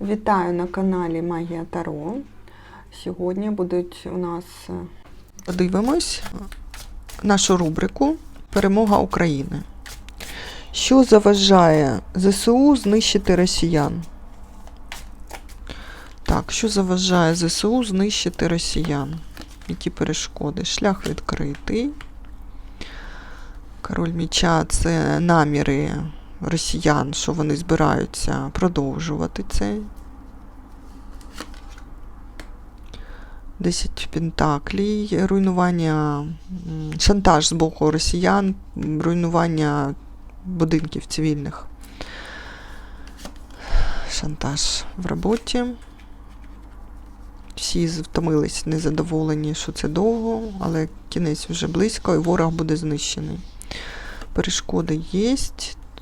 Вітаю на каналі Магія Таро. Сьогодні будуть у нас е, Подивимось нашу рубрику Перемога України. Що заважає ЗСУ знищити росіян? Так, що заважає ЗСУ знищити росіян? Які перешкоди? Шлях відкритий. Король міча це наміри росіян, що вони збираються продовжувати це. 10 пентаклей, руйнування, шантаж з боку росіян, руйнування будинків цивільних. Шантаж в роботі. Всі втомились незадоволені, що це довго, але кінець вже близько і ворог буде знищений. Перешкоди є,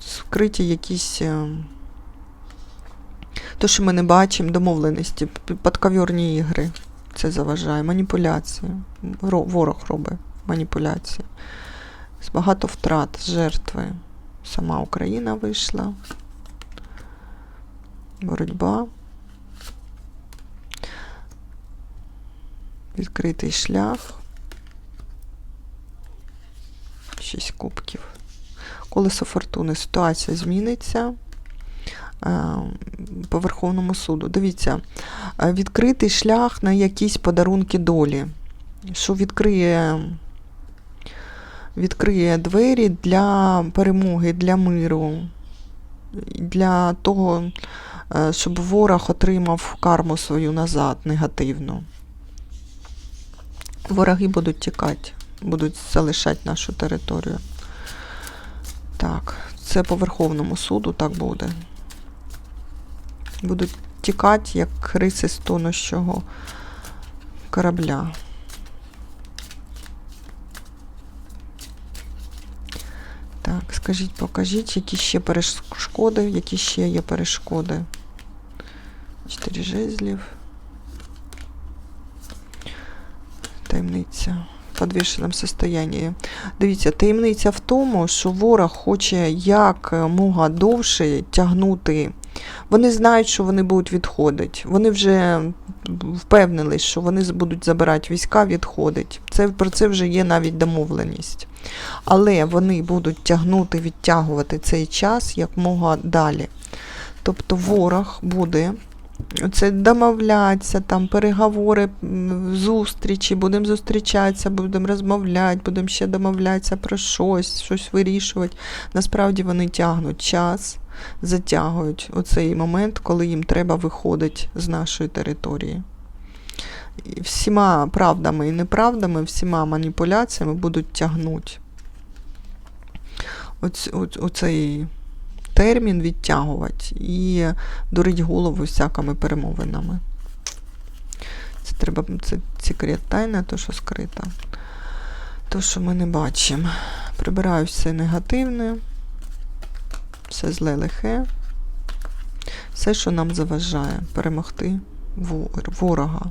скриті якісь. е, То, що ми не бачимо, домовленості, п- подковірні ігри. Це заважає. Маніпуляції. Ворог робить маніпуляції. З Багато втрат, жертви. Сама Україна вийшла. Боротьба. Відкритий шлях. Шість кубків. Колесо фортуни. Ситуація зміниться. е, По Верховному суду. Дивіться, е, відкритий шлях на якісь подарунки долі, що відкриє, відкриє двері для перемоги, для миру, для того, е, щоб ворог отримав карму свою назад негативну. Вороги будуть тікати, будуть залишати нашу територію. Так, це по Верховному суду так буде. Будуть тікати, як риси з тонущого корабля. Так, скажіть, покажіть, які ще перешкоди, які ще є перешкоди. Чотири жезлів. Таємниця. В підвішеному состоянні. Дивіться, таємниця в тому, що ворог хоче як мога довше тягнути. Вони знають, що вони будуть відходити. Вони вже впевнились, що вони будуть забирати війська, відходить. Це, про це вже є навіть домовленість. Але вони будуть тягнути, відтягувати цей час як мога далі. Тобто ворог буде це домовлятися, там переговори, зустрічі, будемо зустрічатися, будемо розмовляти, будемо ще домовлятися про щось, щось вирішувати. Насправді вони тягнуть час, затягують оцей момент, коли їм треба виходити з нашої території. І всіма правдами і неправдами, всіма маніпуляціями будуть тягнути оцей термін відтягувати і дурить голову всякими перемовинами. Це треба, це секрет тайна, то, що скрита. То, що ми не бачимо. Прибираю все негативне, все зле лихе, все, що нам заважає перемогти ворога.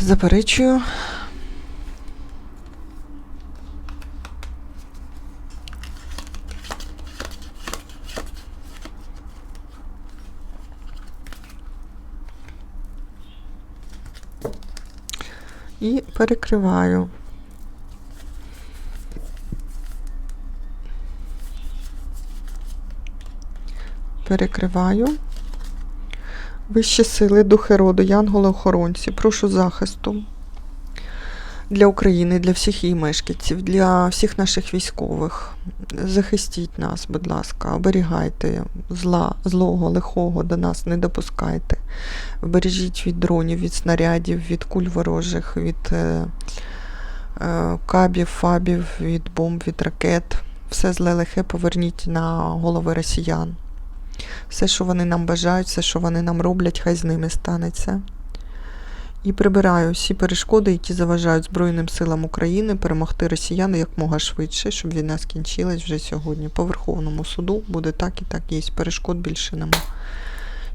Заперечую. І перекриваю. Перекриваю. Вищі сили, духи роду, янголи-охоронці, прошу захисту для України, для всіх її мешканців, для всіх наших військових. Захистіть нас, будь ласка, оберігайте зла, злого, лихого до нас не допускайте. Бережіть від дронів, від снарядів, від куль ворожих, від е, е, кабів, фабів, від бомб, від ракет. Все зле лихе поверніть на голови росіян. Все, що вони нам бажають, все, що вони нам роблять, хай з ними станеться. І прибираю всі перешкоди, які заважають Збройним силам України перемогти росіян якмога швидше, щоб війна скінчилась вже сьогодні. По Верховному суду буде так і так є. Перешкод більше нема.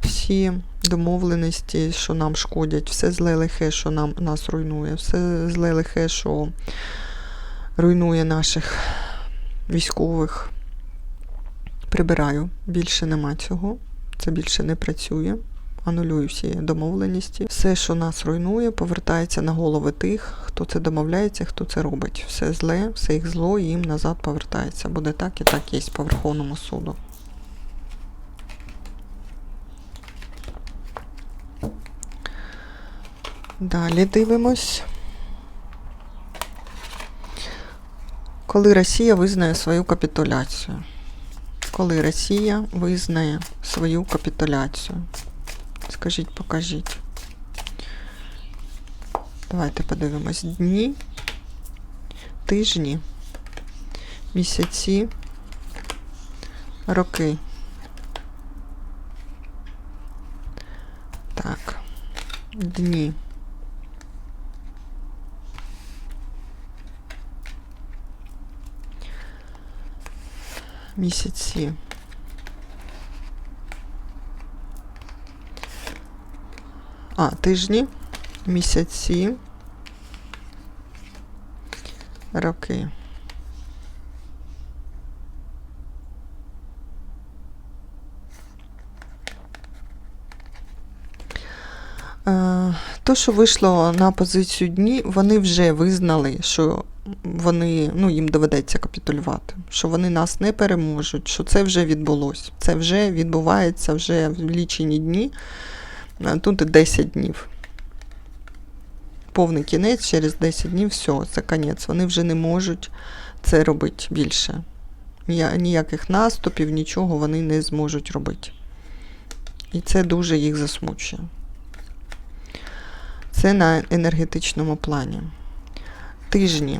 Всі домовленості, що нам шкодять, все зле лихе, що нам, нас руйнує, все зле лихе, що руйнує наших військових. Прибираю. Більше нема цього. Це більше не працює. Анулюю всі домовленості. Все, що нас руйнує, повертається на голови тих, хто це домовляється, хто це робить. Все зле, все їх зло їм назад повертається. Буде так і так є по Верховному суду. Далі дивимось. Коли Росія визнає свою капітуляцію. Коли Росія визнає свою капітуляцію. Скажіть, покажіть. Давайте подивимось. Дні, тижні, місяці, роки. Так. Дні. Місяці. А, тижні, місяці, роки. Е, То, що вийшло на позицію дні, вони вже визнали, що вони, ну, їм доведеться капітулювати, що вони нас не переможуть, що це вже відбулось. Це вже відбувається вже в лічені дні. Тут 10 днів. Повний кінець через 10 днів, все, це конець. Вони вже не можуть це робити більше. Ніяких наступів, нічого вони не зможуть робити. І це дуже їх засмучує. Це на енергетичному плані. Тижні.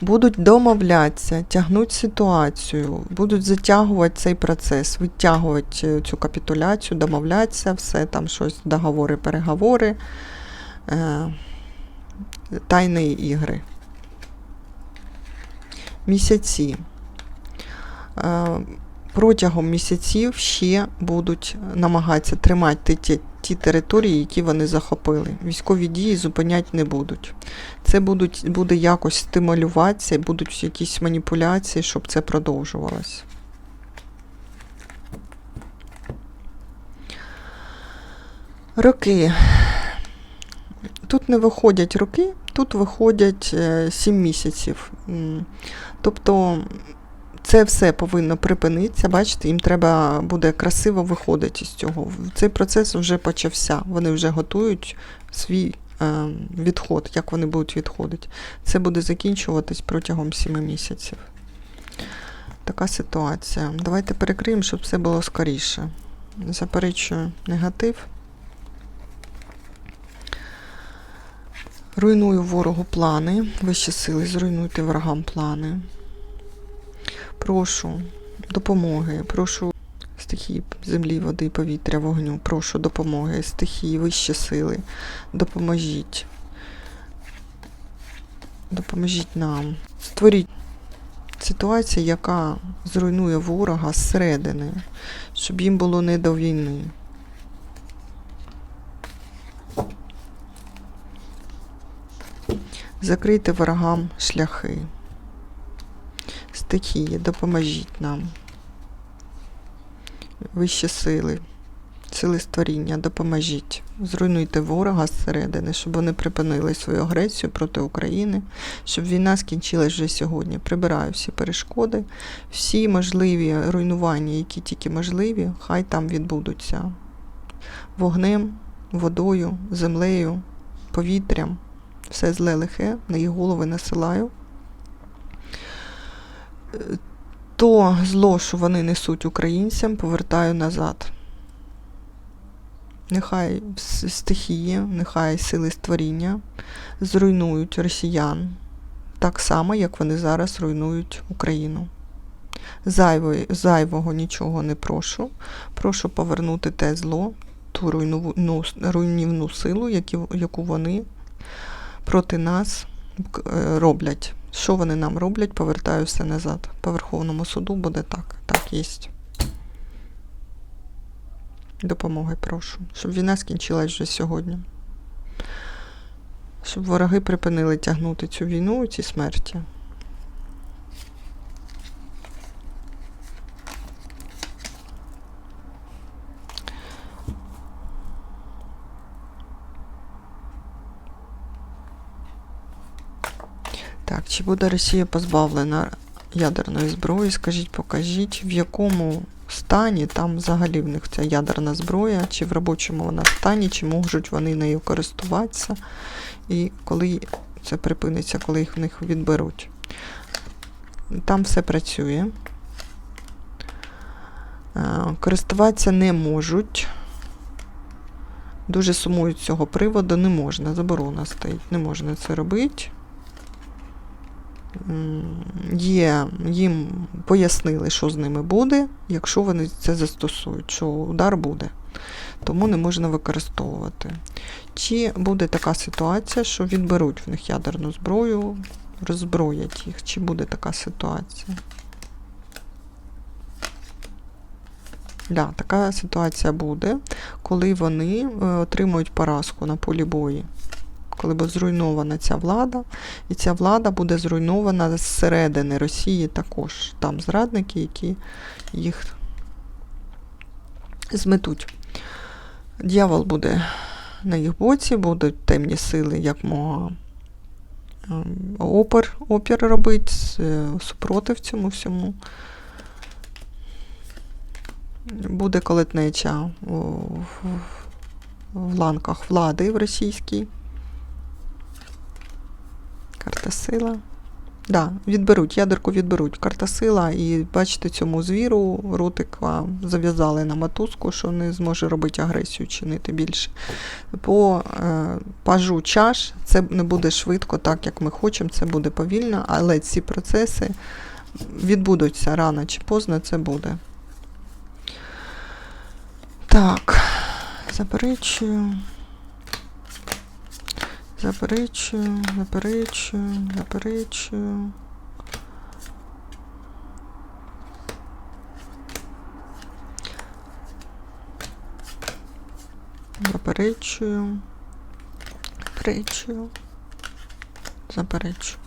Будуть домовлятися, тягнуть ситуацію, будуть затягувати цей процес, витягувати е, цю капітуляцію, домовлятися, все там щось, договори, переговори, е, тайні ігри. Місяці. Е, протягом місяців ще будуть намагатися тримати ті, ті території, які вони захопили. Військові дії зупиняти не будуть. Це будуть, буде якось стимулюватися, будуть якісь маніпуляції, щоб це продовжувалося. Роки. Тут не виходять роки, тут виходять 7 місяців. Тобто це все повинно припинитися. Бачите, їм треба буде красиво виходити з цього. Цей процес вже почався. Вони вже готують свій е, відход, як вони будуть відходити. Це буде закінчуватись протягом 7 місяців. Така ситуація. Давайте перекриємо, щоб все було скоріше. Заперечую негатив. Руйную ворогу плани. Вищі сили, зруйнуйте ворогам плани. Прошу допомоги, прошу стихії землі, води, повітря, вогню. Прошу допомоги, стихії, вищі сили. Допоможіть. Допоможіть нам. Створіть ситуацію, яка зруйнує ворога зсередини, щоб їм було не до війни. Закрийте ворогам шляхи. Стихії, допоможіть нам. Вищі сили, сили створіння, допоможіть. Зруйнуйте ворога зсередини, щоб вони припинили свою агресію проти України, щоб війна скінчилась вже сьогодні. Прибираю всі перешкоди, всі можливі руйнування, які тільки можливі, хай там відбудуться. Вогнем, водою, землею, повітрям. Все зле лихе, на їх голови насилаю. То зло, що вони несуть українцям, повертаю назад. Нехай стихії, нехай сили створіння зруйнують росіян так само, як вони зараз руйнують Україну. Зайвої, зайвого нічого не прошу. Прошу повернути те зло, ту руйнуву, ну, руйнівну силу, яку вони проти нас е, роблять. Що вони нам роблять, повертаю все назад. По Верховному суду буде так. Так, є. Допомоги прошу. Щоб війна скінчилась вже сьогодні. Щоб вороги припинили тягнути цю війну ці смерті. Так, чи буде Росія позбавлена ядерної зброї? Скажіть, покажіть, в якому стані там взагалі в них ця ядерна зброя, чи в робочому вона стані, чи можуть вони нею користуватися, і коли це припиниться, коли їх в них відберуть. Там все працює. Е, Користуватися не можуть. Дуже сумують з цього приводу, не можна, заборона стоїть, не можна це робити. Є, їм пояснили, що з ними буде, якщо вони це застосують, що удар буде. Тому не можна використовувати. Чи буде така ситуація, що відберуть в них ядерну зброю, роззброять їх? Чи буде така ситуація? Да, така ситуація буде, коли вони е, отримують поразку на полі бою. Коли буде зруйнована ця влада, і ця влада буде зруйнована зсередини Росії також. Там зрадники, які їх зметуть. Дьявол буде на їх боці, будуть темні сили, як мога ем, опір, опір робити, супротив цьому всьому. Буде колетнеча в ланках влади в російській. Карта сила. Да, відберуть, ядерку відберуть. Карта сила, і бачите, цьому звіру ротика зав'язали на мотузку, що не зможе робити агресію, чинити більше. По е, пажу чаш це не буде швидко, так як ми хочемо, це буде повільно, але ці процеси відбудуться рано чи поздно, це буде. Так, заперечую. Заперечую, заперечую, заперечую. Заперечую. Заперечую. Заперечую.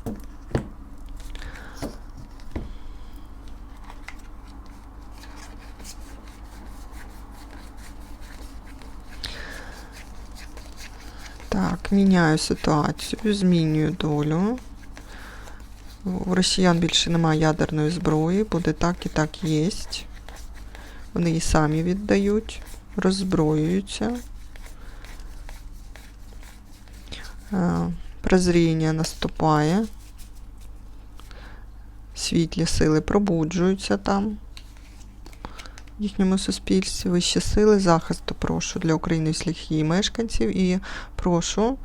Так, міняю ситуацію, змінюю долю. У росіян більше немає ядерної зброї, буде так і так є. Вони її самі віддають, роззброюються. Е, Прозріння наступає. Світлі сили пробуджуються там. Їхньому суспільстві вищі сили захисту прошу для України всіх її мешканців і прошу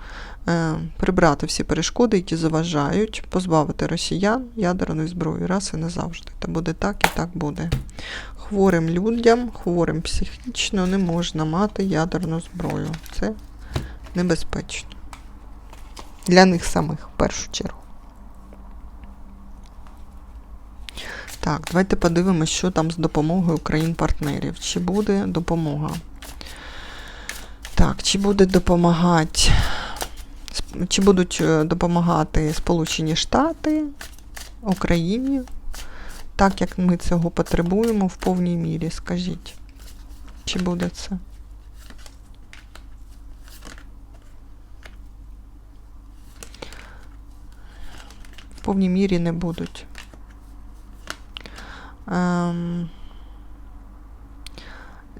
е, прибрати всі перешкоди, які заважають, позбавити росіян ядерної зброї раз і назавжди. Та буде так і так буде. Хворим людям, хворим психічно не можна мати ядерну зброю. Це небезпечно. Для них самих в першу чергу. Так, давайте подивимося, що там з допомогою країн-партнерів. Чи буде допомога? Так, чи буде допомагати, чи будуть е, допомагати Сполучені Штати Україні, так як ми цього потребуємо в повній мірі, скажіть. Чи буде це? В повній мірі не будуть. Ем,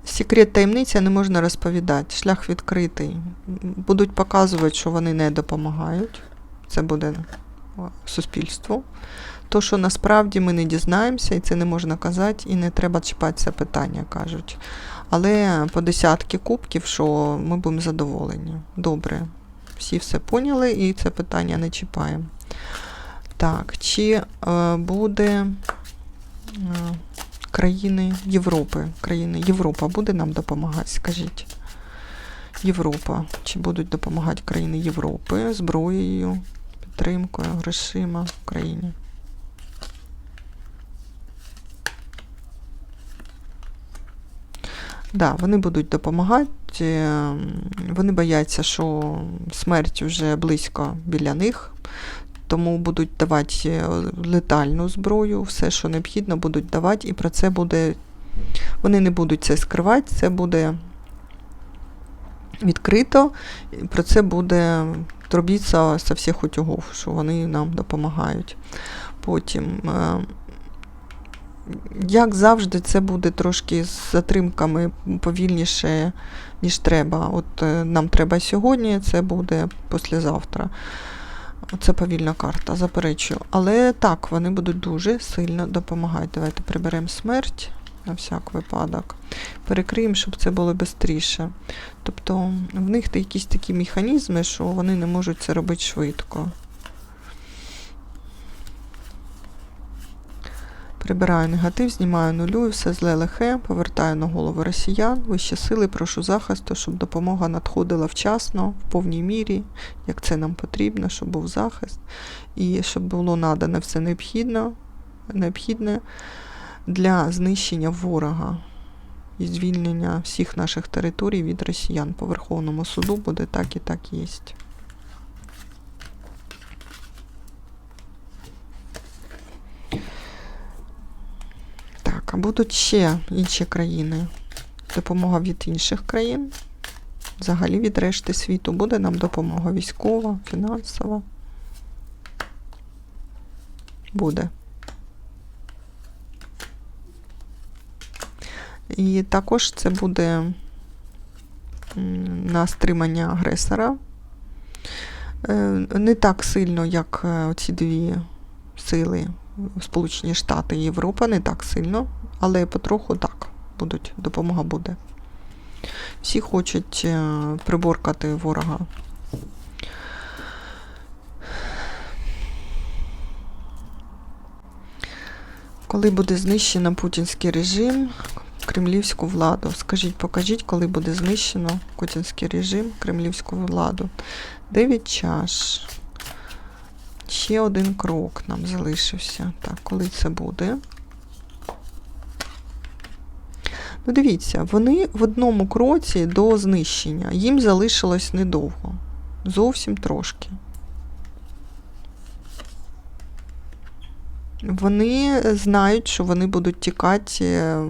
Секрет таємниця не можна розповідати. Шлях відкритий. Будуть показувати, що вони не допомагають. Це буде суспільству. То, що насправді ми не дізнаємося, і це не можна казати, і не треба чіпати це питання, кажуть. Але по десятки кубків, що ми будемо задоволені. Добре. Всі все поняли, і це питання не чіпаємо. Так, чи е, буде країни Європи. Країни Європа буде нам допомагати, скажіть. Європа. Чи будуть допомагати країни Європи зброєю, підтримкою, грошима Україні? Да, вони будуть допомагати. е, Вони бояться, що смерть вже близько біля них, тому будуть давати е, летальну зброю, все, що необхідно, будуть давати, і про це буде. Вони не будуть це скривати, це буде відкрито, і про це буде тробіться со всіх утюгов, що вони нам допомагають. Потім. е, як завжди, це буде трошки з затримками повільніше, ніж треба. От е, нам треба сьогодні, це буде післязавтра. Це повільна карта, заперечую. Але так, вони будуть дуже сильно допомагати. Давайте приберемо смерть на всяк випадок. Перекриємо, щоб це було швидше. Тобто в них якісь такі механізми, що вони не можуть це робити швидко. Прибираю негатив, знімаю нулю, все зле лихе, повертаю на голову росіян, вищі сили, прошу захисту, щоб допомога надходила вчасно, в повній мірі, як це нам потрібно, щоб був захист, і щоб було надане все необхідно, необхідне для знищення ворога і звільнення всіх наших територій від росіян. По Верховному суду буде так і так єсть. А будуть ще інші країни. Допомога від інших країн. Взагалі від решти світу буде нам допомога військова, фінансова. Буде. І також це буде на стримання агресора. Е, Не так сильно, як е, ці дві сили Сполучені Штати і Європа, не так сильно, але потроху так будуть, допомога буде. Всі хочуть е, приборкати ворога. Коли буде знищено путінський режим, кремлівську владу. Скажіть, покажіть, коли буде знищено путінський режим, кремлівську владу. Дев'ять чаш. Ще один крок нам залишився. Так, коли це буде? Ну, дивіться, вони в одному кроці до знищення. Їм залишилось недовго. Зовсім трошки. Вони знають, що вони будуть тікати, е,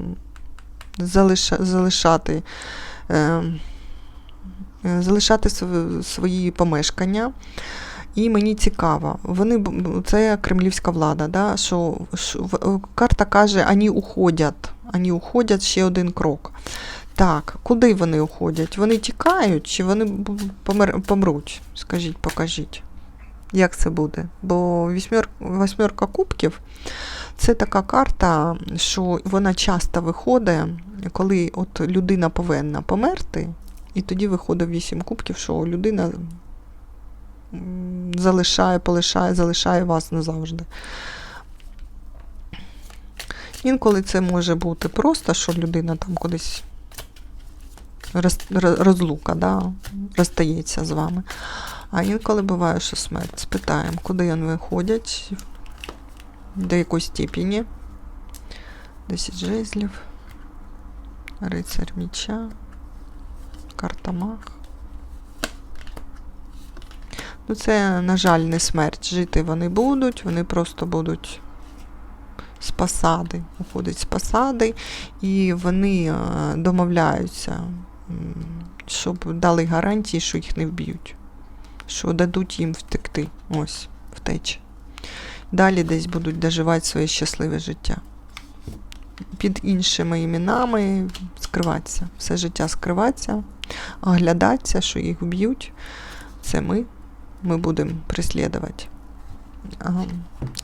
залиша, залишати, е, е, залишати св- свої помешкання. І мені цікаво, вони це кремлівська влада, да, що, що в- карта каже, вони уходять, вони уходять ще один крок. Так, куди вони уходять? Вони тікають чи вони помер, помруть? Скажіть, покажіть. Як це буде? Бо восьмерка кубків це така карта, що вона часто виходить, коли от людина повинна померти, і тоді виходить вісім кубків, що людина залишає, полишає, залишає вас назавжди. Інколи це може бути просто, що людина там кудись роз- роз- розлука, да, розстається з вами. А інколи буває, що смерть. Спитаємо, куди вони виходять, до якої степені. 10 жезлів, рицарь міча, карта маг. Ну, це, на жаль, не смерть. Жити вони будуть, вони просто будуть з посади, уходять з посади, і вони е, домовляються, щоб дали гарантії, що їх не вб'ють, що дадуть їм втекти. Ось, втеча. Далі десь будуть доживати своє щасливе життя. Під іншими іменами скриватися. Все життя скриватися, оглядатися, що їх вб'ють. Це ми. Ми будемо прислідувати.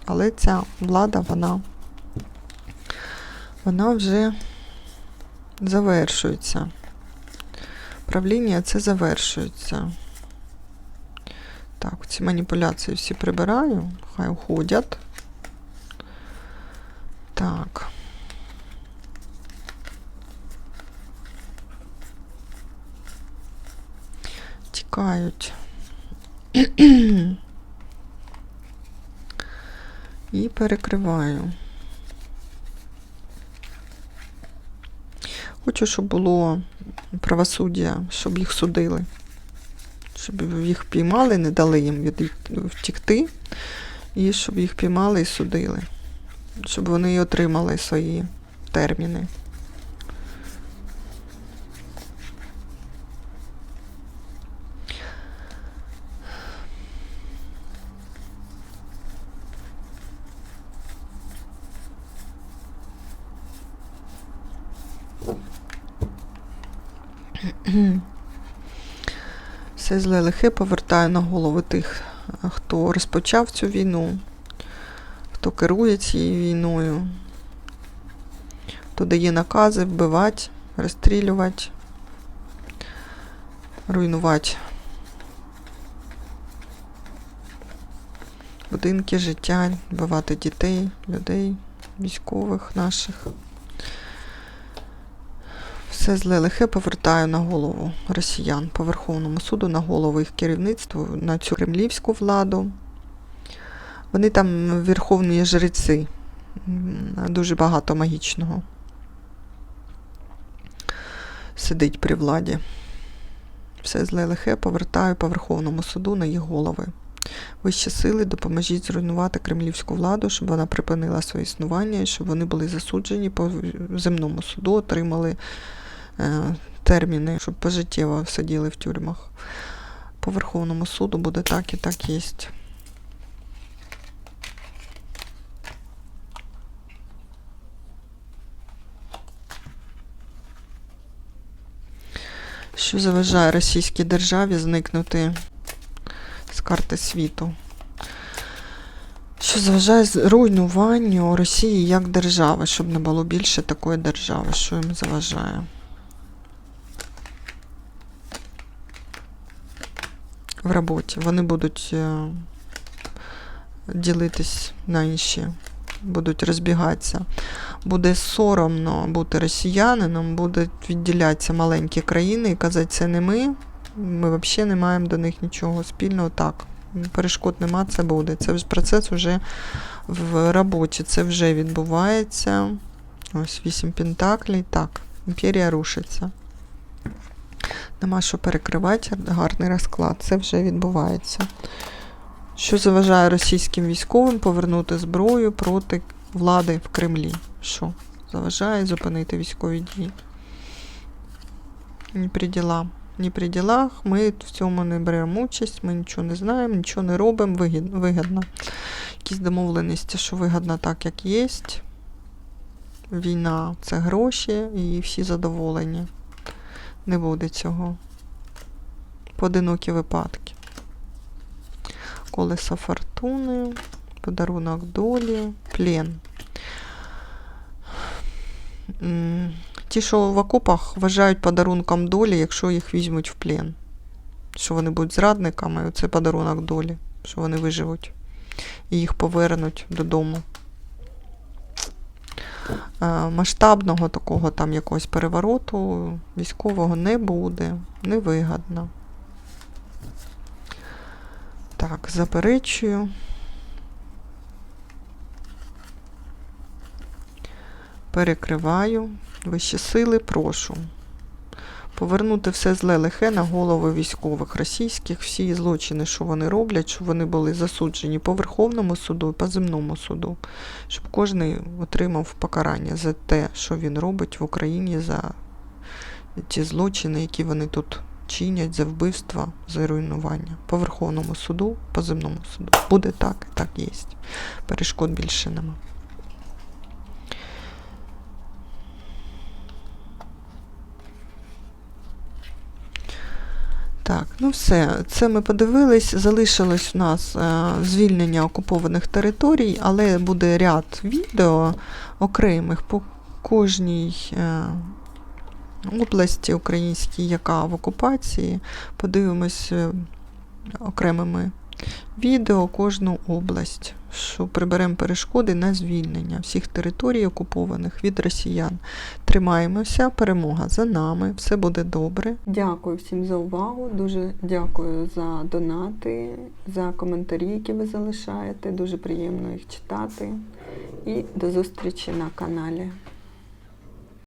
Але ця влада, вона, вона вже завершується. Правління це завершується. Так, ці маніпуляції всі прибираю, хай уходять. Так. Тікають. І перекриваю. Хочу щоб було правосуддя, щоб їх судили. Щоб їх піймали, не дали їм від, втікти, і щоб їх піймали і судили. Щоб вони отримали свої терміни. Все зле лихе повертає на голови тих, хто розпочав цю війну, хто керує цією війною, хто дає накази вбивати, розстрілювати, руйнувати будинки, життя, вбивати дітей, людей, військових наших. Все зле лихе повертаю на голову росіян по Верховному суду, на голову їх керівництву, на цю кремлівську владу. Вони там верховні жреці, дуже багато магічного. Сидить при владі. Все зле лихе повертаю по Верховному суду на їх голови. Вищі сили допоможіть зруйнувати кремлівську владу, щоб вона припинила своє існування щоб вони були засуджені по земному суду, отримали терміни, щоб пожиттєво сиділи в тюрмах. По Верховному суду буде так і так єсть. Що заважає російській державі зникнути з карти світу? Що заважає з- руйнуванню Росії як держави, щоб не було більше такої держави, що їм заважає? В роботі. Вони будуть е, ділитись на інші, будуть розбігатися. Буде соромно бути росіянином, будуть відділятися маленькі країни і казати, це не ми. Ми взагалі не маємо до них нічого спільного. Так, перешкод нема, це буде. Це процес вже в роботі, це вже відбувається. Ось вісім пентаклей. Так, імперія рушиться. Нема що перекривати, гарний розклад. Це вже відбувається. Що заважає російським військовим повернути зброю проти влади в Кремлі? Що? Заважає зупинити військові дії? Ні при ділах. Ні при ділах. Ми в цьому не беремо участь, ми нічого не знаємо, нічого не робимо, вигід- вигідно. Якісь домовленості, що вигідно так, як є. Війна це гроші і всі задоволені. Не буде цього. Поодинокі випадки. Колесо фортуни, подарунок долі, плен. Ті, що в окопах вважають подарунком долі, якщо їх візьмуть в плен. Що вони будуть зрадниками, це подарунок долі, що вони виживуть і їх повернуть додому. Е, Масштабного такого там якогось перевороту військового не буде, невигадно. Так, заперечую. Перекриваю. Вищі сили, прошу. Повернути все зле лихе на голови військових російських, всі злочини, що вони роблять, щоб вони були засуджені по Верховному суду і по земному суду, щоб кожен отримав покарання за те, що він робить в Україні, за ті злочини, які вони тут чинять, за вбивства, за руйнування. По Верховному суду, по земному суду. Буде так, так є. Перешкод більше нема. Так, ну все, це ми подивились. Залишилось у нас е, звільнення окупованих територій, але буде ряд відео окремих по кожній е, області українській, яка в окупації. Подивимось е, окремими відео кожну область, що приберемо перешкоди на звільнення всіх територій окупованих від росіян. Тримаємося, перемога за нами, все буде добре. Дякую всім за увагу. Дуже дякую за донати, за коментарі, які ви залишаєте. Дуже приємно їх читати. І до зустрічі на каналі.